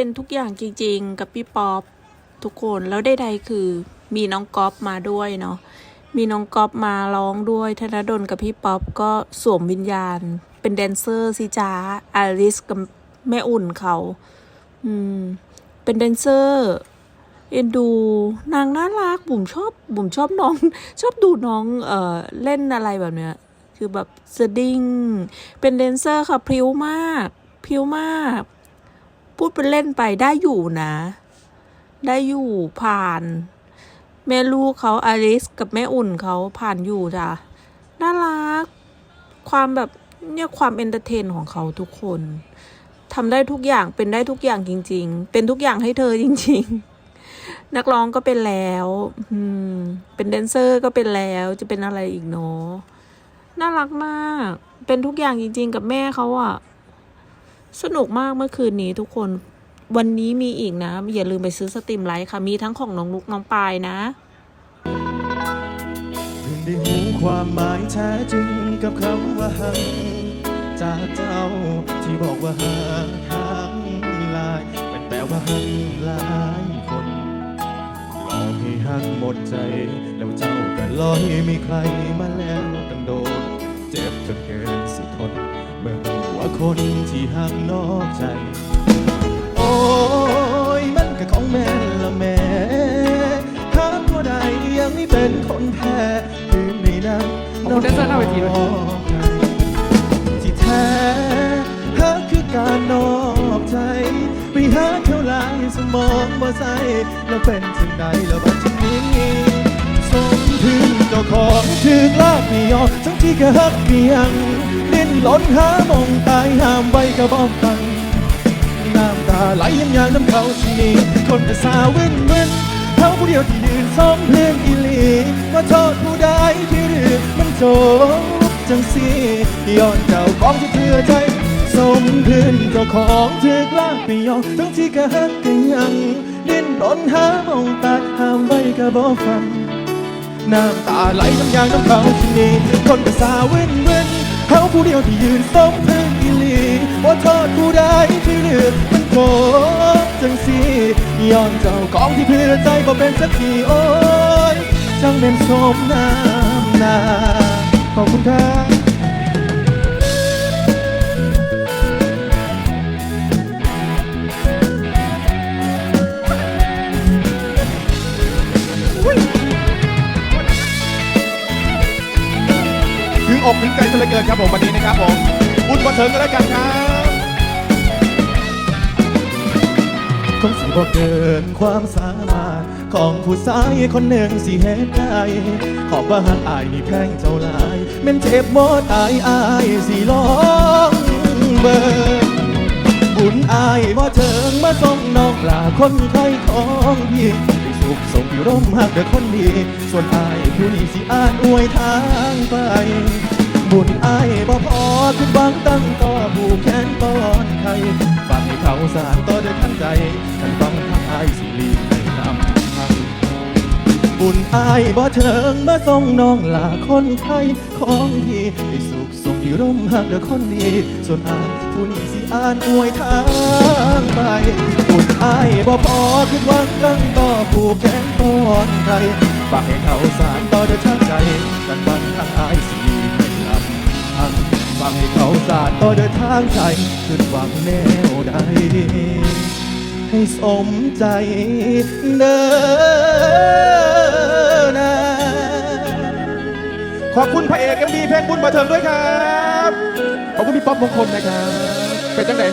เป็นทุกอย่างจริงๆ กับพี่ป๊อปทุกคนแล้วใดๆคือมีน้องก๊อฟมาด้วยเนาะมีน้องก๊อฟมาร้องด้วยธนดลกับพี่ป๊อปก็สวมวิญญาณ เป็นแดนเซอร์สิจ้าอลิสกับแม่อุ่นเขา อืม เป็นแดนเซอร์เอ็นดูนางน่ารักบุ๋มชอบบุ๋มชอบน้อง ชอบดูน้องเอ่อเล่นอะไรแบบเนี้ย คือแบบสดิ้งเป็นแดนเซอร์ค่ะพริ้วมากพริ้วมาก พูดเป็นเล่นไปได้อยู่นะ ได้อยู่ผ่าน แม่ลูกเขาอลิสกับแม่อุ่นเขาผ่านอยู่จ้ะน่ารัก ความแบบเนี่ยความเอนเตอร์เทนของเขาทุกคนทำได้ทุกอย่างเป็นได้ทุกอย่างจริง ๆ เป็นทุกอย่างให้เธอจริง ๆ นักร้องก็เป็นแล้วอืมเป็นแดนเซอร์ก็เป็นแล้ว จะเป็นอะไรอีกเนาะน่ารักมาก เป็นทุกอย่างจริง ๆ กับแม่เขาอะ สนุกมากเมื่อคืนนี้ทุกคนวันนี้มีอีกนะ อย่าลืมไปซื้อสตรีมไลท์ค่ะ มีทั้งของน้องลุกน้องปายนะได้หูความหมายแท้จริงกับคำว่าหักจากเจ้าที่บอกว่าหักหักหลายเป็นแปลว่าหักหลายคนหลอกให้หักหมดใจ แล้วเจ้าก็ลอยมีใครมาแล้วตั้งโดนเจ็บจนเกินสิทนเมื่อ ว่าคนที่หักนอกใจ โอ้ยมันก็ของแม่ละแม่หาตัวใดยังไม่เป็นคนแพ้คือในนั้นขอบคุณแดนเซอร์หน้าเวทีด้วย ที่แท้หาคือการนอกใจ ไปหาเท่าไรสมองบ่ใสแล้วเป็นถึงใดแล้วบัดนี้ สมถึงเจ้าของถึงลากไม่ยอมทั้งที่ก็ฮักเพียง ล้นหามองตายห้ามไว้ก็บอกฟังน้ำตาไหลยังยางน้ำเขาสิหนีคนแต่สาวเว้นเว้นเขาผู้เดียวที่ยืนซ้อมเพื่อนอีหลีว่าโทษผู้ใดที่เรื่องมันจบจังสีย้อนเจ้าของที่เพื่อใจสมเพื่อนเจ้าของถึกล้าไปยองทั้งที่ก็ฮักกันยังดิ้นรนหามองตาห้ามไว้ก็บอกฟังน้ำตาไหลน้ำยางน้ำเขาที่นี่คนก็สาวเว้นเว้น เขาผู้เดียวที่ยืนสมพึ่งอีหลีว่าโทษผู้ใดที่เลือกมันโกจังสีย้อนเจ้าของที่เพื่อใจบ่เป็นสักทีโอ้ยจังเป็นสมน้ำหนาขอบคุณครับ อกถึงใจซะเหลือเกินครับผมวันนี้นะครับผมบุญบันเทิงกันแล้วกันครับคงสิบ่เกินความสามารถของผู้ชายคนหนึ่งสิเฮ็ดได้ขอบว่าหักอายนี่แพงเจ้าหลายแม่นเจ็บหมดอายอายสิลองเบิ่งบุญอายบ่เถิงมาส่งน้องลาคนไทยของพี่ สุขสมอยู่ร่มหากเด้อคนดี ส่วนอายผู้นี้สิอ่านอวยทางไป บุญอายบ่พอคุณบังตั้งต่อผู้แขนต้อนใครฝากให้เขาสานต่อด้วยทั้งใจ บุญอายบ่เถิงมาส่งน้องลาคนไทยของพี่ให้สุขสมอยู่ร่มหักเด้อคนดี ส่วนอายผู้นี้สิอ่านอวยทางไป บุญอายบ่พอคิดหวังตั้งต่อผู้แขนต้อนใครฝากให้เขาสานต่อด้วยทั้งใจกันฟังทางอายสิลีให้นำทางฟังให้เขาสานต่อด้วยทางใจขึ้นหวังแนวใด ให้สมใจเดินนะขอบคุณพระเอกเอ็มดีเพลงบุญมาเถิงด้วยครับ ขอบคุณพี่ป๊อปมงคลนะครับ เป็นจังได